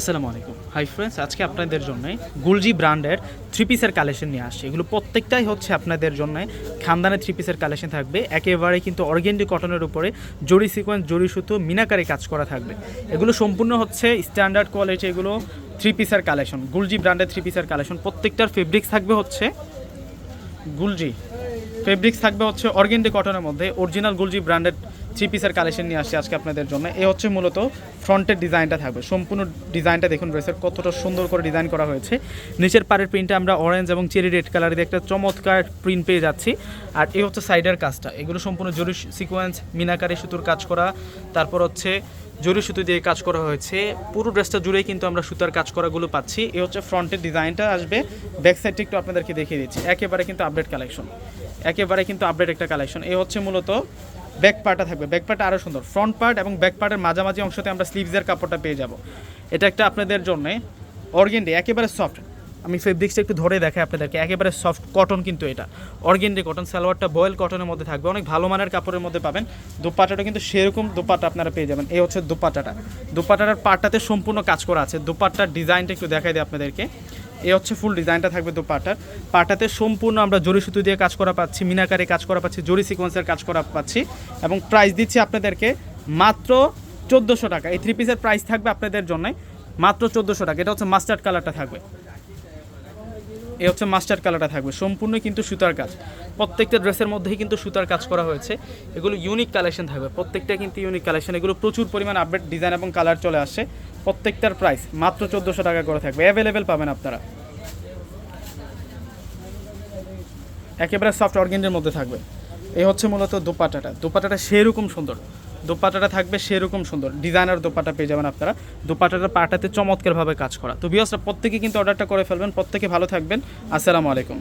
আসসালামু আলাইকুম। Hi friends আজকে আপনাদের জন্য গুলজি ব্র্যান্ডের থ্রি পিসের কালেকশন নিয়ে আসছে। এগুলো প্রত্যেকটাই হচ্ছে আপনাদের জন্য খানদানের থ্রি পিসের কালেকশন থাকবে। একেবারে কিন্তু অর্গেন্ডি কটনের উপরে জরি সিকোয়েন্স জরি সুতো, মিনাকারে কাজ করা থাকবে। এগুলো সম্পূর্ণ হচ্ছে স্ট্যান্ডার্ড কোয়ালিটি এগুলো থ্রি পিসের কালেকশন গুলজি ব্র্যান্ডের থ্রি পিসের কালেকশন প্রত্যেকটার ফেব্রিক্স থাকবে হচ্ছে গুলজি। ফেব্রিক্স থাকবে হচ্ছে অর্গেন্ডি কটনের মধ্যে। অরিজিনাল গুলজি ব্র্যান্ডেড থ্রি পিসের কালেকশন নিয়ে আসছে আজকে আপনাদের জন্য। এ হচ্ছে মূলত ফ্রন্টের ডিজাইনটা থাকবে। সম্পূর্ণ ডিজাইনটা দেখুন ড্রেসের কতটা সুন্দর করে ডিজাইন করা হয়েছে। নিচের পাড়ের প্রিন্টে আমরা অরেঞ্জ এবং চেরি রেড কালারের একটা চমৎকার প্রিন্ট পেয়ে যাচ্ছি। আর এই হচ্ছে সাইডের কাজটা। এগুলো সম্পূর্ণ জরি সিকোয়েন্স মিনাকারি সুতোর কাজ করা। তারপর হচ্ছে জরি সুতো দিয়ে কাজ করা হয়েছে। পুরো ড্রেসটা জুড়েই কিন্তু আমরা সুতার কাজ করাগুলো পাচ্ছি। এ হচ্ছে ফ্রন্টের ডিজাইনটা আসবে। ব্যাক সাইডটা একটু আপনাদেরকে দেখিয়ে দিচ্ছি। একেবারে কিন্তু আপডেট কালেকশন একেবারে কিন্তু আপডেট একটা কালেকশন এ হচ্ছে মূলত ব্যাক পার্টটা থাকবে। ব্যাক পার্টটা আরও সুন্দর। ফ্রন্ট পার্ট এবং ব্যাক পার্টের মাঝামাঝি অংশতে আমরা স্লিভসের কাপড়টা পেয়ে যাব। এটা একটা আপনাদের জন্য অর্গেন্ডি একেবারে সফট আমি ফেব্রিক্সটা একটু ধরে দেখাই আপনাদেরকে। একেবারে সফট কটন কিন্তু এটা। অর্গেন্ডি কটন সালোয়ারটা বয়েল কটনের মধ্যে থাকবে। অনেক ভালো মানের কাপড়ের মধ্যে পাবেন। দুপাটাটা কিন্তু সেরকম দুপাটা আপনারা পেয়ে যাবেন। এই হচ্ছে দুপাটাটা। দুপাটাটার পাটটাতে সম্পূর্ণ কাজ করা আছে। দুপাট্টার ডিজাইনটা একটু দেখাই দিই আপনাদেরকে। এই হচ্ছে ফুল ডিজাইনটা থাকবে দুপাটার। পাটাতে সম্পূর্ণ আমরা জরি সুতো দিয়ে কাজ করা পাচ্ছি, মিনাকারে কাজ করা পাচ্ছি, জরি সিকোয়েন্সের কাজ করা পাচ্ছি এবং প্রাইস দিচ্ছি আপনাদেরকে মাত্র চোদ্দোশো টাকা। এই থ্রি পিসের প্রাইস থাকবে আপনাদের জন্য মাত্র চোদ্দোশো টাকা। এটা হচ্ছে মাস্টার্ড কালারটা থাকবে। এই হচ্ছে মাস্টার কালারটা থাকবে। সম্পূর্ণ কিন্তু সুতার কাজ। প্রত্যেকটা ড্রেসের মধ্যেই কিন্তু সুতার কাজ করা হয়েছে। এগুলো ইউনিক কালেকশন থাকবে। প্রত্যেকটা কিন্তু ইউনিক কালেকশন এগুলো প্রচুর পরিমাণ আপডেট ডিজাইন এবং কালার চলে আসছে প্রত্যেকটার প্রাইস মাত্র চোদ্দোশো টাকা করে থাকবে। অ্যাভেলেবেল পাবেন আপনারা। একেবারে সফট অর্গেন্ডের মধ্যে থাকবে। এই হচ্ছে মূলত দোপাটাটা। দোপাটাটা সেরকম সুন্দর। দোপাটাটা থাকবে সেরকম সুন্দর। ডিজাইনার দোপাটা পেয়ে যাবেন আপনারা। দোপাটাটা পাটাতে চমৎকারভাবে কাজ করা। তো বিয়সরা প্রত্যেকে কিন্তু অর্ডারটা করে ফেলবেন। প্রত্যেকে ভালো থাকবেন। আসসালামু আলাইকুম।